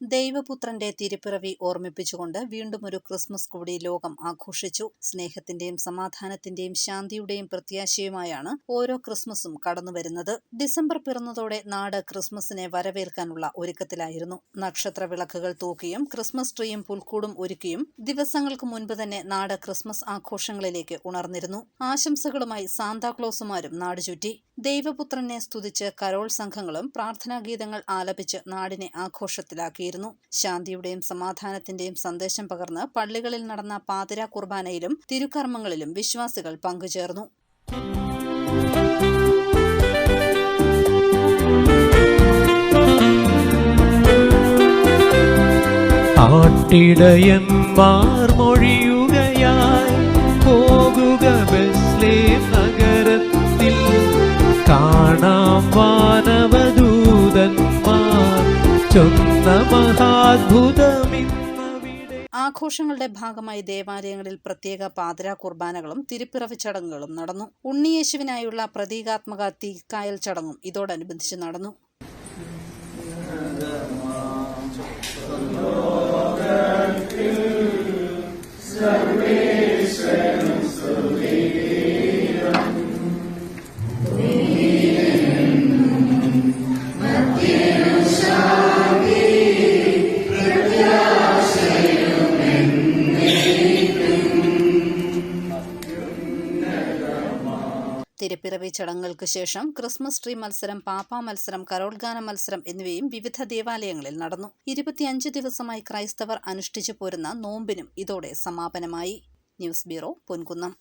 ദൈവപുത്രന്റെ തിരുപ്പിറവി ഓർമ്മിപ്പിച്ചുകൊണ്ട് വീണ്ടും ഒരു ക്രിസ്മസ് കൂടി ലോകം ആഘോഷിച്ചു. സ്നേഹത്തിന്റെയും സമാധാനത്തിന്റെയും ശാന്തിയുടെയും പ്രത്യാശയുമായാണ് ഓരോ ക്രിസ്മസും കടന്നുവരുന്നത് ഡിസംബർ പിറന്നതോടെ നാട് ക്രിസ്മസിനെ വരവേൽക്കാനുള്ള ഒരുക്കത്തിലായിരുന്നു. നക്ഷത്ര വിളക്കുകൾ തൂക്കിയും ക്രിസ്മസ് ട്രീയും പുൽക്കൂടും ഒരുക്കിയും ദിവസങ്ങൾക്ക് മുൻപ് തന്നെ നാട് ക്രിസ്മസ് ആഘോഷങ്ങളിലേക്ക് ഉണർന്നിരുന്നു. ആശംസകളുമായി സാന്താക്ലോസുമാരും നാടുചുറ്റി. ദൈവപുത്രനെ സ്തുതിച്ച് കരോൾ സംഘങ്ങളും പ്രാർത്ഥനാഗീതങ്ങൾ ആലപിച്ച് നാടിനെ ആഘോഷത്തിലാക്കിയിരുന്നു. ശാന്തിയുടെയും സമാധാനത്തിന്റെയും സന്ദേശം പകർന്ന് പള്ളികളിൽ നടന്ന പാതിര കുർബാനയിലും തിരുക്കർമ്മങ്ങളിലും വിശ്വാസികൾ പങ്കുചേർന്നു. ആട്ടിടയന്മാർ മൊഴിയുകയായി പോകുക ബെസ്ലേം ആഘോഷങ്ങളുടെ ഭാഗമായി ദേവാലയങ്ങളിൽ പ്രത്യേക പാതിര കുർബാനകളും തിരുപ്പിറവി ചടങ്ങുകളും നടന്നു. ഉണ്ണിയേശുവിനായുള്ള പ്രതീകാത്മക തീക്കായൽ ചടങ്ങും ഇതോടനുബന്ധിച്ച് നടന്നു. തിരുപ്പിറവി ചടങ്ങുകൾക്ക് ശേഷം ക്രിസ്മസ് ട്രീ മത്സരം പാപ്പ മത്സരം കരോൾഗാന മത്സരം എന്നിവയും വിവിധ ദേവാലയങ്ങളിൽ നടന്നു. ഇരുപത്തിയഞ്ച് ദിവസമായി ക്രൈസ്തവർ അനുഷ്ഠിച്ചു പോരുന്ന നോമ്പിനും ഇതോടെ സമാപനമായി. News bureau Ponkunnam.